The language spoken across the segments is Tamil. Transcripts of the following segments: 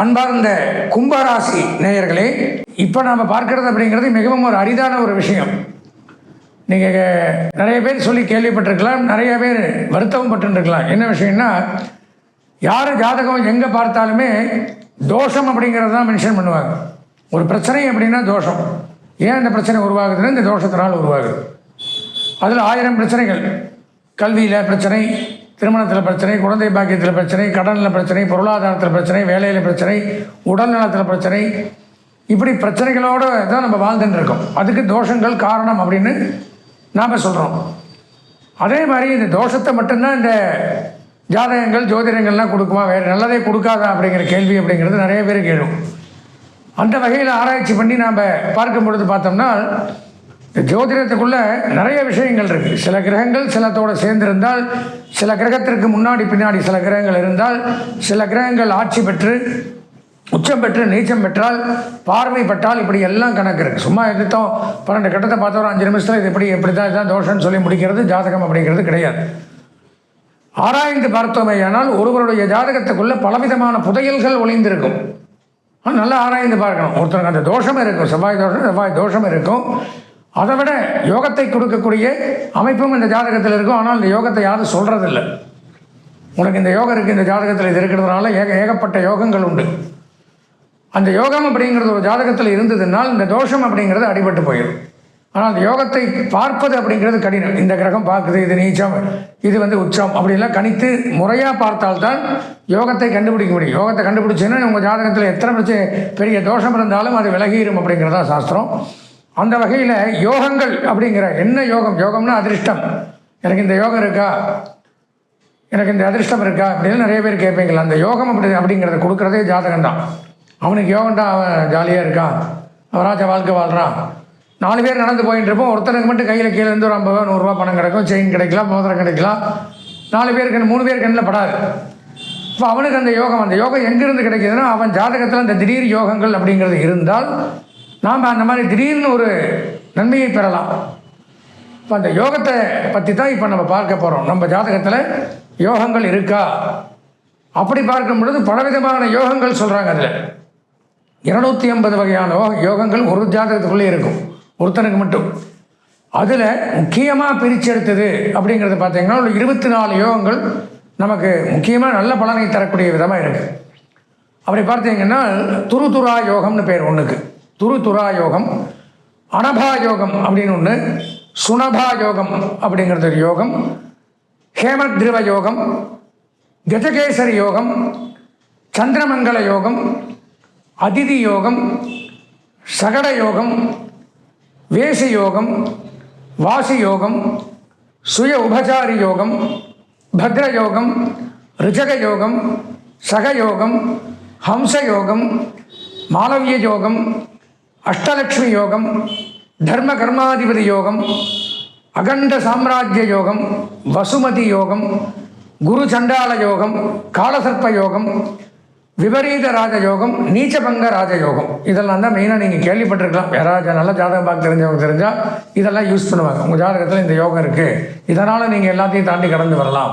அன்பார்ந்த கும்பராசி நேயர்களே இப்போ நாம் பார்க்கறது அப்படிங்கிறது மிகவும் ஒரு அரிதான ஒரு விஷயம். நீங்கள் நிறைய பேர் சொல்லி கேள்விப்பட்டிருக்கலாம் நிறைய பேர் வருத்தமும் பட்டுருக்கலாம் என்ன விஷயம்னா யார் ஜாதகம் எங்கே பார்த்தாலுமே தோஷம் அப்படிங்கிறது தான் மென்ஷன் பண்ணுவாங்க. ஒரு பிரச்சனை அப்படின்னா தோஷம். ஏன் இந்த பிரச்சனை உருவாகுதுன்னா இந்த தோஷத்தினால் உருவாகுது. அதில் ஆயிரம் பிரச்சனைகள். கல்வியில் பிரச்சனை திருமணத்தில் பிரச்சனை குழந்தை பாக்கியத்தில் பிரச்சனை கடனில் பிரச்சனை பொருளாதாரத்தில் பிரச்சனை வேலையில் பிரச்சனை உடல் நலத்தில் பிரச்சனை. இப்படி பிரச்சனைகளோடு தான் நம்ம வாழ்ந்துட்டு இருக்கோம். அதுக்கு தோஷங்கள் காரணம் அப்படின்னு நாம் சொல்கிறோம் அதே மாதிரி இந்த தோஷத்தை மட்டும்தான் இந்த ஜாதகங்கள் ஜோதிடங்கள்லாம் கொடுக்குமா? வேறு நல்லதே கொடுக்காதா அப்படிங்கிற கேள்வி அப்படிங்கிறது நிறைய பேர் கேளும். அந்த வகையில் ஆராய்ச்சி பண்ணி நாம் பார்க்கும் பொழுது பார்த்தோம்னா ஜோதிடத்துக்குள்ளே நிறைய விஷயங்கள் இருக்குது சில கிரகங்கள் சிலத்தோடு சேர்ந்திருந்தால் சில கிரகத்திற்கு முன்னாடி பின்னாடி சில கிரகங்கள் இருந்தால் சில கிரகங்கள் ஆட்சி பெற்று உச்சம் பெற்று நீச்சம் பெற்றால் பார்வைப்பட்டால் இப்படி எல்லாம் கணக்கு இருக்குது சும்மா எடுத்தோம் பன்னெண்டு கட்டத்தை பார்த்தோம் ஒரு அஞ்சு நிமிஷத்தில் இது இப்படி இப்படி தான் இதுதான் தோஷம்னு சொல்லி முடிக்கிறது ஜாதகம் அப்படிங்கிறது கிடையாது. ஆராய்ந்து பார்த்தோமேயானால் ஒருவருடைய ஜாதகத்துக்குள்ளே பலவிதமான புதையல்கள் ஒளிந்திருக்கும். நல்லா ஆராய்ந்து பார்க்கணும். ஒருத்தருக்கு அந்த தோஷம் இருக்கும். செவ்வாய் தோஷம் செவ்வாய் தோஷம் இருக்கும். அதை விட யோகத்தை கொடுக்கக்கூடிய அமைப்பும் இந்த ஜாதகத்தில் இருக்கும். ஆனால் இந்த யோகத்தை யாரும் சொல்கிறதில்ல உனக்கு இந்த யோகம் இருக்குது இந்த ஜாதகத்தில் இது இருக்கிறதுனால ஏக ஏகப்பட்ட யோகங்கள் உண்டு. அந்த யோகம் அப்படிங்கிறது ஒரு ஜாதகத்தில் இருந்ததுனால் இந்த தோஷம் அப்படிங்கிறது அடிபட்டு போயிடும். ஆனால் அந்த யோகத்தை பார்ப்பது அப்படிங்கிறது கடினம். இந்த கிரகம் பார்க்குது இது நீச்சம் இது வந்து உச்சம் அப்படிலாம் கணித்து முறையாக பார்த்தால்தான் யோகத்தை கண்டுபிடிக்க முடியும். யோகத்தை கண்டுபிடிச்சேன்னா உங்கள் ஜாதகத்தில் எத்தனை பிரச்சனை பெரிய தோஷம் இருந்தாலும் அது விலகிடும் அப்படிங்கிறதா சாஸ்திரம். அந்த வகையில் யோகங்கள் அப்படிங்கிற என்ன யோகம்? யோகம்னா அதிர்ஷ்டம். எனக்கு இந்த யோகம் இருக்கா? எனக்கு இந்த அதிர்ஷ்டம் இருக்கா? அப்படின்னு நிறைய பேர் கேட்பீங்களா அந்த யோகம் அப்படி அப்படிங்கிறத கொடுக்குறதே ஜாதகம் தான் அவனுக்கு யோகம்டா அவன் ஜாலியாக இருக்கான். அவராஜ வாழ்க்கை வாழ்கிறான் நாலு பேர் நடந்து போயிட்டு இருப்போம் ஒருத்தனுக்கு மட்டும் கையில் கீழே இருந்து ஒரு ஐம்பது நூறுரூவா பணம் கிடைக்கும். செயின் கிடைக்கலாம் மோதிரம் கிடைக்கலாம். நாலு பேர் கண் மூணு பேர் கண்ணில் படாது. இப்போ அவனுக்கு அந்த யோகம் அந்த யோகம் எங்கேருந்து கிடைக்குதுன்னா அவன் ஜாதகத்தில் அந்த திடீர் யோகங்கள் அப்படிங்கிறது இருந்தால் நாம் அந்த மாதிரி திடீர்னு ஒரு நன்மையை பெறலாம். இப்போ அந்த யோகத்தை பற்றி தான் இப்போ நம்ம பார்க்க போகிறோம் நம்ம ஜாதகத்தில் யோகங்கள் இருக்கா? அப்படி பார்க்கும் பொழுது பலவிதமான யோகங்கள் சொல்கிறாங்க அதில். இருநூத்தி ஐம்பது வகையான யோகங்கள் ஒரு ஜாதகத்துக்குள்ளே இருக்கும். ஒருத்தனுக்கு மட்டும். அதில் முக்கியமாக பிரிச்செடுத்தது அப்படிங்கிறத பார்த்தீங்கன்னா ஒரு இருபத்தி நாலு யோகங்கள் நமக்கு முக்கியமாக நல்ல பலனை தரக்கூடிய விதமாக இருக்குது அப்படி பார்த்தீங்கன்னா துரு துரா யோகம்னு பேர் ஒன்றுக்கு துரு துரா யோகம் அனபா யோகம் அப்படின்னு ஒன்று சுனபா யோகம் அப்படிங்கிறது ஒரு யோகம் ஹேமத்ரிவ யோகம் கஜகேசரி யோகம் சந்திரமங்கல யோகம் அதிதி யோகம் சகட யோகம் வேசி யோகம் வாசி யோகம் சுய உபசாரி யோகம் பத்ர யோகம் ரிஜக யோகம் சகயோகம் ஹம்ச யோகம் மாலவிய யோகம் அஷ்டலக்ஷ்மி யோகம் தர்ம கர்மாதிபதி யோகம் அகண்ட சாம்ராஜ்ய யோகம் வசுமதி யோகம் குரு சண்டால யோகம் காலசர்ப்ப யோகம் விபரீத ராஜயோகம் நீச்சபங்க ராஜயோகம் இதெல்லாம் தான் மெயினாக நீங்கள் கேள்விப்பட்டிருக்கலாம். யாராவது நல்ல ஜாதகம் பார்க்க தெரிஞ்சவங்க தெரிஞ்சால் இதெல்லாம் யூஸ் பண்ணுவாங்க. உங்கள் ஜாதகத்தில் இந்த யோகம் இருக்குது இதனால் நீங்கள் எல்லாத்தையும் தாண்டி கடந்து வரலாம்.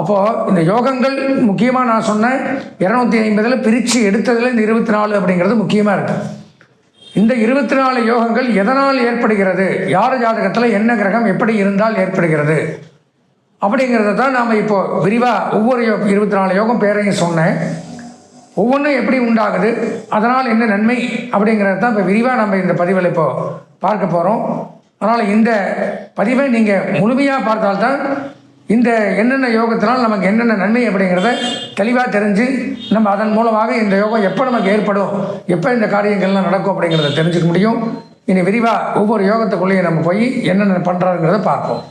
அப்போது இந்த யோகங்கள் முக்கியமாக நான் சொன்னேன். இரநூத்தி ஐம்பதில் பிரித்து எடுத்ததில் இந்த இருபத்தி நாலு அப்படிங்கிறது முக்கியமாக இருக்குது இந்த இருபத்தி நாலு யோகங்கள் எதனால் ஏற்படுகிறது? யார் ஜாதகத்தில் என்ன கிரகம் எப்படி இருந்தால் ஏற்படுகிறது? அப்படிங்கிறத தான் நாம் இப்போ விரிவாக ஒவ்வொரு யோ இருபத்தி நாலு யோகம் பேரையும் சொன்னேன். ஒவ்வொன்றும் எப்படி உண்டாகுது? அதனால் என்ன நன்மை? அப்படிங்கிறத தான் இப்போ விரிவாக நம்ம இந்த பதிவில் இப்போ பார்க்க போகிறோம் அதனால் இந்த பதிவை நீங்கள் முழுமையாக பார்த்தால்தான் இந்த என்னென்ன யோகத்தினால் நமக்கு என்னென்ன நன்மை அப்படிங்கிறத தெளிவாக தெரிஞ்சு நம்ம அதன் மூலமாக இந்த யோகம் எப்போ நமக்கு ஏற்படும்? எப்போ இந்த காரியங்கள்லாம் நடக்கும் அப்படிங்கிறத தெரிஞ்சுக்க முடியும். இனி விரிவாக ஒவ்வொரு யோகத்துக்குள்ளேயும் நம்ம போய் என்னென்ன பண்ணுறாங்கிறத பார்ப்போம்.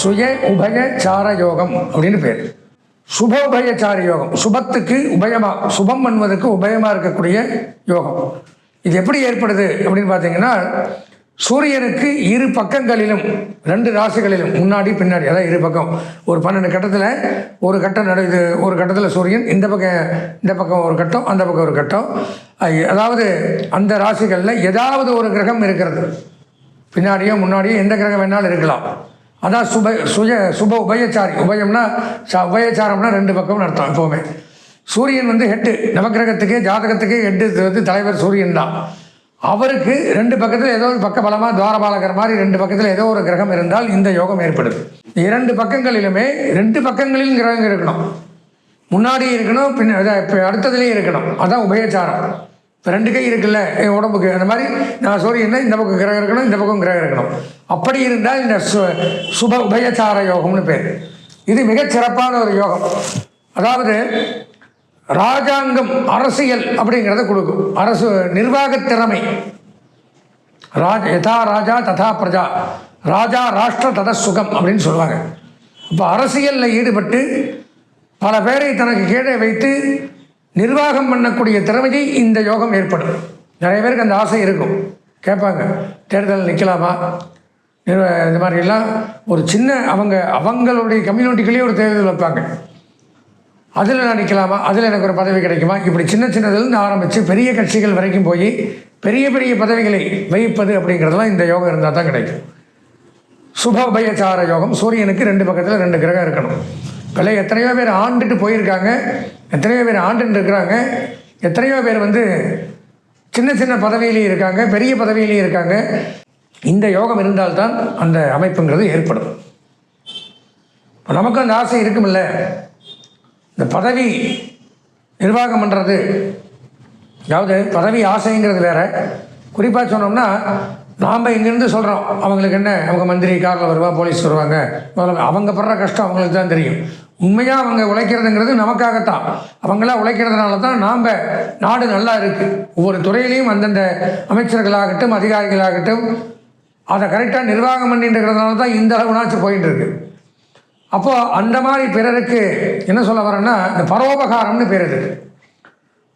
சுய உபய சார யோகம் அப்படின்னு பேர். சுப யோகம். சுபத்துக்கு உபயமாக சுபம் பண்ணுவதற்கு உபயமாக இருக்கக்கூடிய யோகம். இது எப்படி ஏற்படுது அப்படின்னு பார்த்தீங்கன்னா சூரியனுக்கு இரு பக்கங்களிலும் ரெண்டு ராசிகளிலும் முன்னாடி பின்னாடி அதாவது இரு பக்கம். ஒரு பன்னெண்டு கட்டத்தில் ஒரு கட்டம் நடு இது ஒரு கட்டத்தில் சூரியன் இந்த பக்கம் இந்த பக்கம் ஒரு கட்டம் அந்த பக்கம் ஒரு கட்டம். அதாவது அந்த ராசிகளில் ஏதாவது ஒரு கிரகம் இருக்கிறது. பின்னாடியோ முன்னாடியோ எந்த கிரகம் வேணாலும் இருக்கலாம். அதான் சுப சுய சுப உபயச்சாரி. உபயம்னா ச உபயச்சாரம்னா ரெண்டு பக்கம்னு அர்த்தம் எப்போவுமே. சூரியன் வந்து ஹெட்டு நவக்கிரகத்துக்கே ஜாதகத்துக்கே ஹெட்டு வந்து தலைவர் சூரியன் தான். அவருக்கு ரெண்டு பக்கத்தில் ஏதோ ஒரு பக்க பலமாக துவாரபாலகர் மாதிரி ரெண்டு பக்கத்தில் ஏதோ ஒரு கிரகம் இருந்தால் இந்த யோகம் ஏற்படுது. இரண்டு பக்கங்களிலுமே ரெண்டு பக்கங்களிலும் கிரகம் இருக்கணும். முன்னாடி இருக்கணும் பின்ன இப்போ அடுத்ததுலேயும் இருக்கணும். அதான் உபயச்சாரம். இப்போ ரெண்டு கை இருக்குல்ல என் உடம்புக்கு அந்த மாதிரி நான் சூரியன் இந்த பக்கம் கிரகம் இருக்கணும் இந்த பக்கம் கிரகம் இருக்கணும். அப்படி இருந்தால் இந்த சு சுப உபயச்சார யோகம்னு பேர். இது மிகச் சிறப்பான ஒரு யோகம். அதாவது ராஜாங்கம் அரசியல் அப்படிங்கிறத கொடுக்கும். அரசு நிர்வாக திறமை ராஜ் யதா ராஜா ததா பிரஜா. ராஜா ராஷ்டிர தத சுகம் அப்படின்னு சொல்லுவாங்க. இப்போ அரசியலில் ஈடுபட்டு பல பேரை தனக்கு கீழே வைத்து நிர்வாகம் பண்ணக்கூடிய திறமையை இந்த யோகம் ஏற்படும். நிறைய பேருக்கு அந்த ஆசை இருக்கும். கேட்பாங்க தேர்தல் நிற்கலாமா இந்த மாதிரிலாம் ஒரு சின்ன அவங்க அவங்களுடைய கம்யூனிட்டிக்குள்ளேயே ஒரு தேர்தல் வைப்பாங்க. அதில் நான் நிற்கலாமா அதில் எனக்கு ஒரு பதவி கிடைக்குமா? இப்படி சின்ன சின்னதுலேருந்து ஆரம்பித்து பெரிய கட்சிகள் வரைக்கும் போய் பெரிய பெரிய பதவிகளை வகிப்பது அப்படிங்கிறதெல்லாம் இந்த யோகம் இருந்தால் தான் கிடைக்கும். சுப யோகம். சூரியனுக்கு ரெண்டு பக்கத்தில் ரெண்டு கிரகம் இருக்கணும். இப்போல எத்தனையோ பேர் ஆண்டுட்டு போயிருக்காங்க. எத்தனையோ பேர் ஆண்டுட்டு இருக்கிறாங்க. எத்தனையோ பேர் வந்து சின்ன சின்ன பதவியிலையும் இருக்காங்க பெரிய பதவியிலையும் இருக்காங்க. இந்த யோகம் இருந்தால்தான் அந்த அமைப்புங்கிறது ஏற்படும். இப்போ நமக்கும் அந்த ஆசை இருக்குமில்ல? இந்த பதவி நிர்வாகம் பண்ணுறது அதாவது பதவி ஆசைங்கிறது வேற. குறிப்பாக சொன்னோம்னா நாம் இங்கேருந்து சொல்கிறோம் அவங்களுக்கு என்ன அவங்க மந்திரி காரில் வருவா போலீஸ் வருவாங்க. முதல்ல அவங்க படுற கஷ்டம் அவங்களுக்கு தான் தெரியும். உண்மையாக அவங்க உழைக்கிறதுங்கிறது நமக்காகத்தான். அவங்களாம் உழைக்கிறதுனால தான் நாம் நாடு நல்லா இருக்குது ஒவ்வொரு துறையிலையும் அந்தந்த அமைச்சர்களாகட்டும் அதிகாரிகளாகட்டும் அதை கரெக்டாக நிர்வாகம் பண்ணிட்டு இருக்கிறதுனால தான் இந்த அளவுனாச்சும் போயிட்டு இருக்கு. அப்போது அந்த மாதிரி பிறருக்கு என்ன சொல்ல வரேன்னா இந்த பரோபகாரம்னு பேர் இது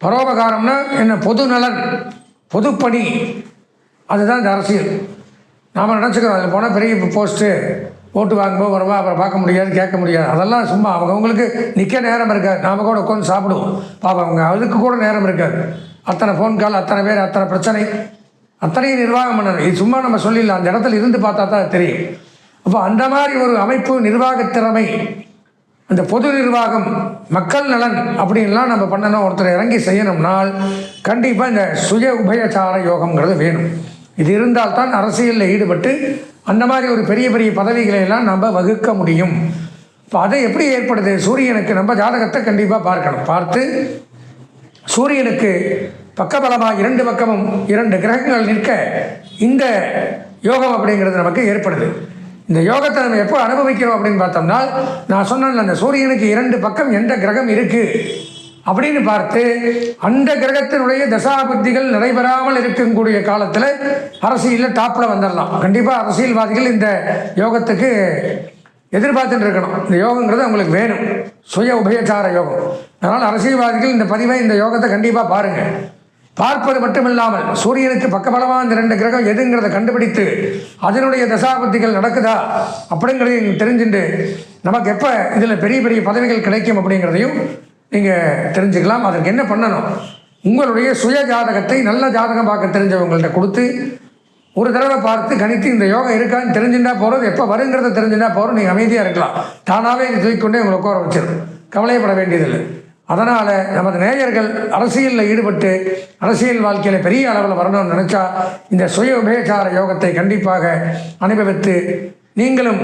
பரோபகாரம்னா என்ன பொது நலன் பொதுப்பணி. அதுதான் இந்த அரசியல். நாம் நினச்சிக்கிறோம் அதில் போனால் பெரிய போஸ்ட்டு ஓட்டு வாங்கும்போது வருவா அப்புறம் பார்க்க முடியாது கேட்க முடியாது. அதெல்லாம் சும்மா அவங்கவுங்களுக்கு நிற்க நேரம் இருக்காது. நாம் கூட உட்காந்து சாப்பிடுவோம். பாப்பா அவங்க அதுக்கு கூட நேரம் இருக்காது. அத்தனை ஃபோன் கால் அத்தனை பேர் அத்தனை பிரச்சனை. அத்தனையும் நிர்வாகம் பண்ணணும். இது சும்மா நம்ம சொல்லிடலாம். அந்த இடத்துல இருந்து பார்த்தா தான் தெரியும். அப்போ அந்த மாதிரி ஒரு அமைப்பு நிர்வாகத்திறமை அந்த பொது நிர்வாகம் மக்கள் நலன் அப்படின்லாம் நம்ம பண்ணணும் ஒருத்தர் இறங்கி செய்யணும்னால் கண்டிப்பாக இந்த சுய உபயசார யோகங்கிறது வேணும். இது இருந்தால் தான் அரசியலில் ஈடுபட்டு அந்த மாதிரி ஒரு பெரிய பெரிய பதவிகளை எல்லாம் நம்ம வகுக்க முடியும். இப்போ அதை எப்படி ஏற்படுது? சூரியனுக்கு நம்ம ஜாதகத்தை கண்டிப்பாக பார்க்கணும். பார்த்து சூரியனுக்கு பக்கபலமாக இரண்டு பக்கமும் இரண்டு கிரகங்கள் நிற்க இந்த யோகம் அப்படிங்கிறது நமக்கு ஏற்படுது. இந்த யோகத்தை நம்ம எப்போ அனுபவிக்கிறோம் அப்படின்னு பார்த்தோம்னா நான் சொன்னேன் அந்த சூரியனுக்கு இரண்டு பக்கம் எந்த கிரகம் இருக்குது அப்படின்னு பார்த்து அந்த கிரகத்தினுடைய தசாபக்திகள் நடைபெறாமல் இருக்கக்கூடிய காலத்தில் அரசியலில் டாப்பில் வந்துடலாம் கண்டிப்பாக அரசியல்வாதிகள் இந்த யோகத்துக்கு எதிர்பார்த்துட்டு இருக்கணும். இந்த யோகங்கிறது அவங்களுக்கு வேணும். சுய உபயச்சார யோகம். அதனால் அரசியல்வாதிகள் இந்த பதிவை இந்த யோகத்தை கண்டிப்பாக பாருங்கள் பார்ப்பது மட்டுமில்லாமல் சூரியனுக்கு பக்கபலமாக இந்த ரெண்டு கிரகம் எதுங்கிறத கண்டுபிடித்து அதனுடைய தசாபத்திகள் நடக்குதா அப்படிங்கிறதையும் தெரிஞ்சுட்டு நமக்கு எப்போ இதில் பெரிய பெரிய பதவிகள் கிடைக்கும் அப்படிங்கிறதையும் நீங்கள் தெரிஞ்சுக்கலாம். அதற்கு என்ன பண்ணணும்? உங்களுடைய சுய ஜாதகத்தை நல்ல ஜாதகம் பார்க்க தெரிஞ்சவங்கள்ட்ட கொடுத்து ஒரு தடவை பார்த்து கணித்து இந்த யோகம் இருக்கான்னு தெரிஞ்சுட்டா போகிறது எப்போ வருங்கிறத தெரிஞ்சுட்டா போகிறோம் நீங்கள் அமைதியாக இருக்கலாம். தானாகவே இதை தூக்கிக்கொண்டே உங்களை உட்கார வச்சிடும் கவலையப்பட வேண்டியதில்லை. அதனால் நமது நேயர்கள் அரசியலில் ஈடுபட்டு அரசியல் வாழ்க்கையில் பெரிய அளவில் வரணும்னு நினச்சா இந்த சுய உபேச்சார யோகத்தை கண்டிப்பாக அனுபவித்து நீங்களும்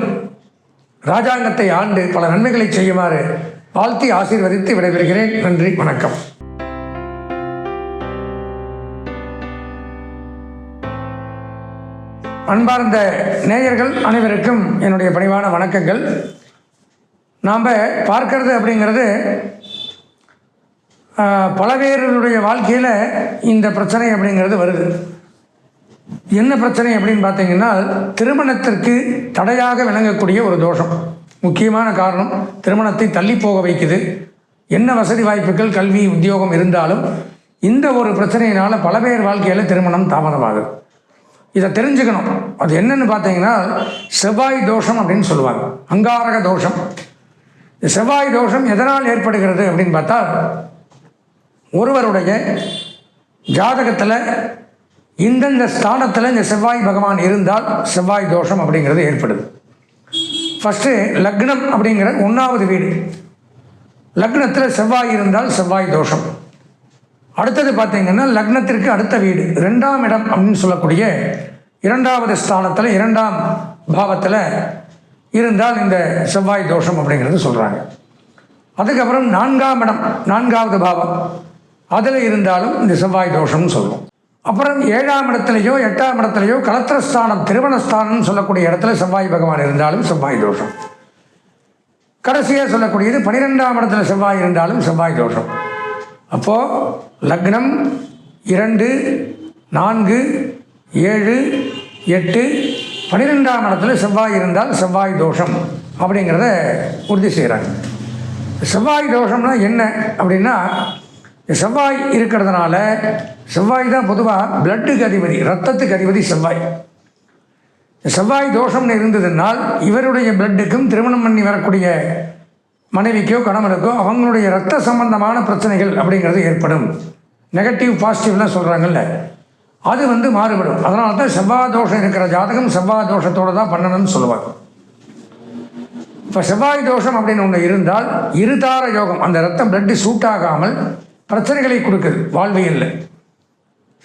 ராஜாங்கத்தை ஆண்டு பல நன்மைகளை செய்யுமாறு வாழ்த்தி ஆசீர்வதித்து விடைபெறுகிறேன். நன்றி வணக்கம். அன்பார்ந்த நேயர்கள் அனைவருக்கும் என்னுடைய பணிவான வணக்கங்கள். நாம் பார்க்கறது அப்படிங்கிறது ஆஹ், வாழ்க்கையில் இந்த பிரச்சனை அப்படிங்கிறது வருது. என்ன பிரச்சனை அப்படின்னு பார்த்தீங்கன்னா திருமணத்திற்கு தடையாக விளங்கக்கூடிய ஒரு தோஷம். முக்கியமான காரணம் திருமணத்தை தள்ளி போக வைக்குது. என்ன வசதி வாய்ப்புகள் கல்வி உத்தியோகம் இருந்தாலும் இந்த ஒரு பிரச்சனையினால் பல பேர் வாழ்க்கையில் திருமணம் தாமதமாகுது. இதை தெரிஞ்சுக்கணும். அது என்னன்னு பார்த்தீங்கன்னா செவ்வாய் தோஷம் அப்படின்னு சொல்லுவாங்க. அங்காரக தோஷம். செவ்வாய் தோஷம் எதனால் ஏற்படுகிறது அப்படின்னு பார்த்தா ஒருவருடைய ஜாதகத்தில் இந்தந்த ஸ்தானத்தில் இந்த செவ்வாய் பகவான் இருந்தால் செவ்வாய் தோஷம் அப்படிங்கிறது ஏற்படுது. ஃபஸ்ட்டு லக்னம் அப்படிங்கிற ஒன்றாவது வீடு. லக்னத்தில் செவ்வாய் இருந்தால் செவ்வாய் தோஷம். அடுத்தது பார்த்தீங்கன்னா லக்னத்திற்கு அடுத்த வீடு. ரெண்டாம் இடம் அப்படின்னு சொல்லக்கூடிய இரண்டாவது ஸ்தானத்தில் இரண்டாம் பாவத்தில் இருந்தால் இந்த செவ்வாய் தோஷம் அப்படிங்கிறது சொல்கிறாங்க அதுக்கப்புறம் நான்காம் இடம் நான்காவது பாவம். அதில் இருந்தாலும் இந்த செவ்வாய் தோஷம்னு சொல்லுவோம். அப்புறம் ஏழாம் இடத்துலையோ எட்டாம் இடத்துலையோ கலத்திரஸ்தானம் திருமணஸ்தானம்னு சொல்லக்கூடிய இடத்துல செவ்வாய் பகவான் இருந்தாலும் செவ்வாய் தோஷம். கடைசியாக சொல்லக்கூடியது பனிரெண்டாம் இடத்துல செவ்வாய் இருந்தாலும் செவ்வாய் தோஷம். அப்போது லக்னம் இரண்டு நான்கு ஏழு எட்டு பனிரெண்டாம் இடத்துல செவ்வாய் இருந்தால் செவ்வாய் தோஷம் அப்படிங்கிறத உறுதி செய்கிறாங்க செவ்வாய் தோஷம்னா என்ன அப்படின்னா செவ்வாய் இருக்கிறதுனால செவ்வாய் தான் பொதுவாக பிளட்டுக்கு அதிபதி ரத்தத்துக்கு அதிபதி செவ்வாய். செவ்வாய் தோஷம்னு இருந்ததுனால் இவருடைய பிளட்டுக்கும் திருமணம் பண்ணி வரக்கூடிய மனைவிக்கோ கணவனுக்கோ அவங்களுடைய ரத்த சம்பந்தமான பிரச்சனைகள் அப்படிங்கிறது ஏற்படும். நெகட்டிவ் பாசிட்டிவ்லாம் சொல்கிறாங்கல்ல அது வந்து மாறுபடும். அதனால தான் செவ்வாய் தோஷம் இருக்கிற ஜாதகம் செவ்வாய் தோஷத்தோடு தான் பண்ணணும்னு சொல்லுவாங்க. இப்போ செவ்வாய் தோஷம் அப்படின்னு ஒன்று இருந்தால் இருதார யோகம் அந்த ரத்தம் பிளட்டு சூட்டாகாமல் பிரச்சனைகளை கொடுக்குது. வாழ்வியலில்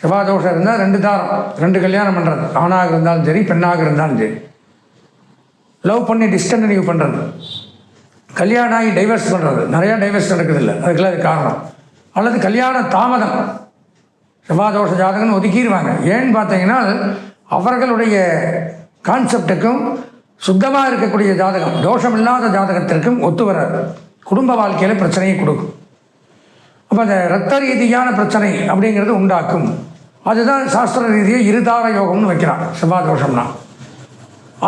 செவ்வாதோஷம் இருந்தால் ரெண்டு தாரம் ரெண்டு கல்யாணம் பண்ணுறது ஆணாக இருந்தாலும் சரி பெண்ணாக இருந்தாலும் சரி. லவ் பண்ணி டிஸ்கண்டினியூ பண்ணுறது கல்யாணம் ஆகி டைவர்ஸ் பண்ணுறது நிறையா டைவர்ஸ் நடக்குதில்ல. அதுக்கெல்லாம் அது காரணம். அல்லது கல்யாண தாமதம். செவ்வாதோஷ ஜாதகம்னு ஒதுக்கிடுவாங்க. ஏன்னு பார்த்தீங்கன்னா அவர்களுடைய கான்செப்டுக்கும் சுத்தமாக இருக்கக்கூடிய ஜாதகம் தோஷம் இல்லாத ஜாதகத்திற்கும் ஒத்து வராது. குடும்ப வாழ்க்கையில் பிரச்சனையை கொடுக்கும். அப்போ அந்த ரத்த ரீதியான பிரச்சனை அப்படிங்கிறது உண்டாக்கும். அதுதான் சாஸ்திர ரீதியாக இருதார யோகம்னு வைக்கிறான் செவ்வாதோஷம்னா.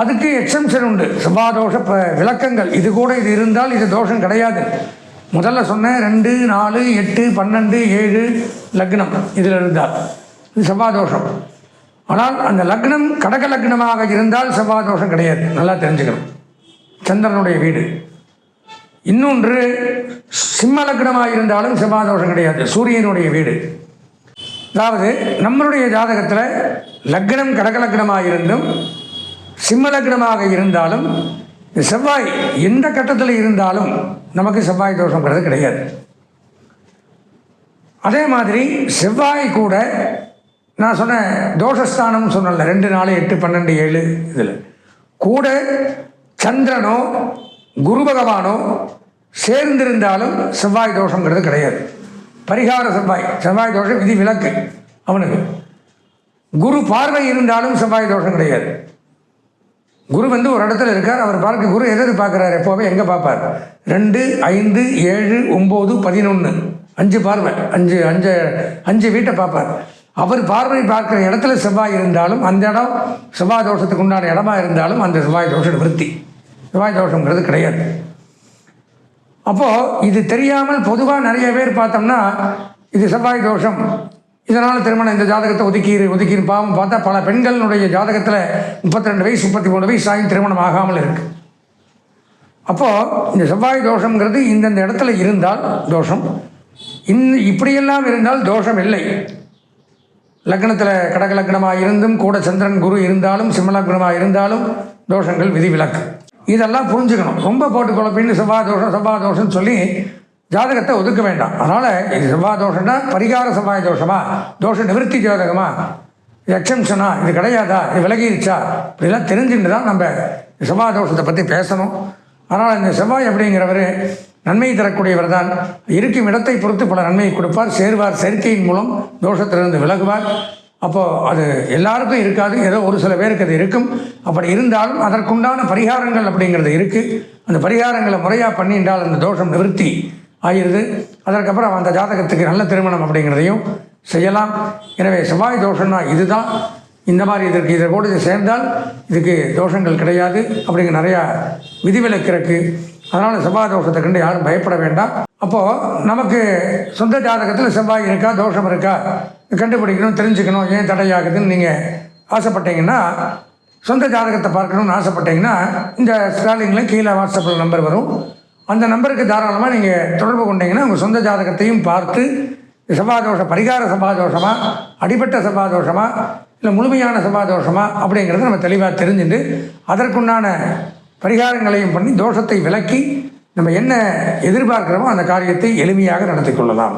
அதுக்கு எக்ஸம்ஷன் உண்டு. செவ்வாதோஷ ப விளக்கங்கள். இது கூட இது இருந்தால் இது தோஷம் கிடையாது. முதல்ல சொன்னேன் ரெண்டு நாலு எட்டு பன்னெண்டு ஏழு லக்னம் இதில் இருந்தால். இது செவ்வாதோஷம். ஆனால் அந்த லக்னம் கடக லக்னமாக இருந்தால் செவ்வாதோஷம் கிடையாது. நல்லா தெரிஞ்சுக்கணும். சந்திரனுடைய வீடு. இன்னொன்று சிம்ம லக்னமாக இருந்தாலும் செவ்வாதோஷம் கிடையாது. சூரியனுடைய வீடு. அதாவது நம்மளுடைய ஜாதகத்தில் லக்னம் கடக லக்னமாக இருந்தும் சிம்ம லக்னமாக இருந்தாலும் இந்த செவ்வாய் எந்த கட்டத்தில் இருந்தாலும் நமக்கு செவ்வாய் தோஷங்கிறது கிடையாது. அதே மாதிரி செவ்வாய் கூட நான் சொன்ன தோஷஸ்தானம் சொன்னல ரெண்டு நாலு எட்டு பன்னெண்டு ஏழு இதில். கூட சந்திரனோ குரு பகவானோ சேர்ந்திருந்தாலும் செவ்வாய் தோஷங்கிறது கிடையாது. பரிகார செவ்வாய் செவ்வாய் தோஷம் விதி விலக்கு அவனுக்கு. குரு பார்வை இருந்தாலும் செவ்வாய் தோஷம் கிடையாது. குரு வந்து ஒரு இடத்துல இருக்கார் அவர் பார்க்க குரு எதை பார்க்குறாரு எப்போவே எங்கே பார்ப்பார்? ரெண்டு ஐந்து ஏழு ஒம்பது பதினொன்று அஞ்சு பார்வை அஞ்சு அஞ்சு அஞ்சு வீட்டை பார்ப்பார். அவர் பார்வை பார்க்குற இடத்துல செவ்வாய் இருந்தாலும் அந்த இடம் செவ்வாய் தோஷத்துக்கு உண்டான இடமா இருந்தாலும் அந்த செவ்வாய் தோஷம் விருத்தி செவ்வாய் தோஷங்கிறது கிடையாது. அப்போது இது தெரியாமல் பொதுவாக நிறைய பேர் பார்த்தோம்னா இது செவ்வாய் தோஷம் இதனால் திருமணம் இந்த ஜாதகத்தை ஒதுக்கீரு ஒதுக்கீரு பாவம் பார்த்தா பல பெண்களுடைய ஜாதகத்தில் முப்பத்தி ரெண்டு வயசு முப்பத்தி மூணு வயசு ஆகி திருமணம் ஆகாமல் இருக்குது அப்போது இந்த செவ்வாய் தோஷங்கிறது இந்தந்த இடத்துல இருந்தால் தோஷம். இந் இப்படியெல்லாம் இருந்தால் தோஷம் இல்லை. லக்னத்தில் கடக லக்னமாக இருந்தும் கூட சந்திரன் குரு இருந்தாலும் சிம்மலக்னமாக இருந்தாலும் தோஷங்கள் விதிவிலக்கு. இதெல்லாம் புரிஞ்சுக்கணும். ரொம்ப போட்டு குழப்பின்னு செவ்வாய் தோஷம் செவ்வாய் தோஷம்னு சொல்லி ஜாதகத்தை ஒதுக்க வேண்டாம். அதனால் இது செவ்வாய் தோஷம்னா பரிகார செவ்வாய் தோஷமா தோஷ நிவர்த்தி ஜாதகமா? இது எக்ஸம்ஷனா? இது கிடையாதா? இது விலகிருச்சா? இப்படிலாம் தெரிஞ்சுட்டு தான் நம்ம செவ்வாய் தோஷத்தை பற்றி பேசணும். அதனால் இந்த செவ்வாய் அப்படிங்கிறவர் நன்மை தரக்கூடியவர் தான். இருக்கும் இடத்தை பொறுத்து பல நன்மையை கொடுப்பார். சேர்வார். சேர்க்கையின் மூலம் தோஷத்திலிருந்து விலகுவார். அப்போது அது எல்லாருக்கும் இருக்காது. ஏதோ ஒரு சில பேருக்கு அது இருக்கும். அப்படி இருந்தாலும் அதற்குண்டான பரிகாரங்கள் அப்படிங்கிறது இருக்குது அந்த பரிகாரங்களை முறையாக பண்ணின்றால் அந்த தோஷம் நிவர்த்தி ஆயிடுது. அதற்கப்புறம் அந்த ஜாதகத்துக்கு நல்ல திருமணம் அப்படிங்கிறதையும் செய்யலாம். எனவே செவ்வாய் தோஷம்னா இதுதான். இந்த மாதிரி இதற்கு இதை கூட சேர்ந்தால் இதுக்கு தோஷங்கள் கிடையாது அப்படிங்கிற நிறையா விதிவிலக்கு இருக்குது அதனால் செவ்வாய் தோஷத்தை கண்டு யாரும் பயப்பட வேண்டாம். அப்போது நமக்கு சொந்த ஜாதகத்தில் செவ்வாய் இருக்கா தோஷம் இருக்கா? கண்டுபிடிக்கணும் தெரிஞ்சுக்கணும் ஏன் தடையாகுதுன்னு நீங்கள் ஆசைப்பட்டீங்கன்னா சொந்த ஜாதகத்தை பார்க்கணும்னு ஆசைப்பட்டீங்கன்னா இந்த ஸ்டாலிங்கில் கீழே வாட்ஸ்அப்பில் நம்பர் வரும். அந்த நம்பருக்கு தாராளமாக நீங்கள் தொடர்பு கொண்டீங்கன்னா உங்கள் சொந்த ஜாதகத்தையும் பார்த்து செவ்வாதோஷ பரிகார செவ்வாதோஷமா அடிப்பட்ட செவ்வாதோஷமா இல்லை முழுமையான செவ்வாதோஷமா அப்படிங்கிறத நம்ம தெளிவாக தெரிஞ்சுட்டு அதற்குண்டான பரிகாரங்களையும் பண்ணி தோஷத்தை விலக்கி நம்ம என்ன எதிர்பார்க்கிறோமோ அந்த காரியத்தை எளிமையாக நடத்தி கொள்ளலாம்.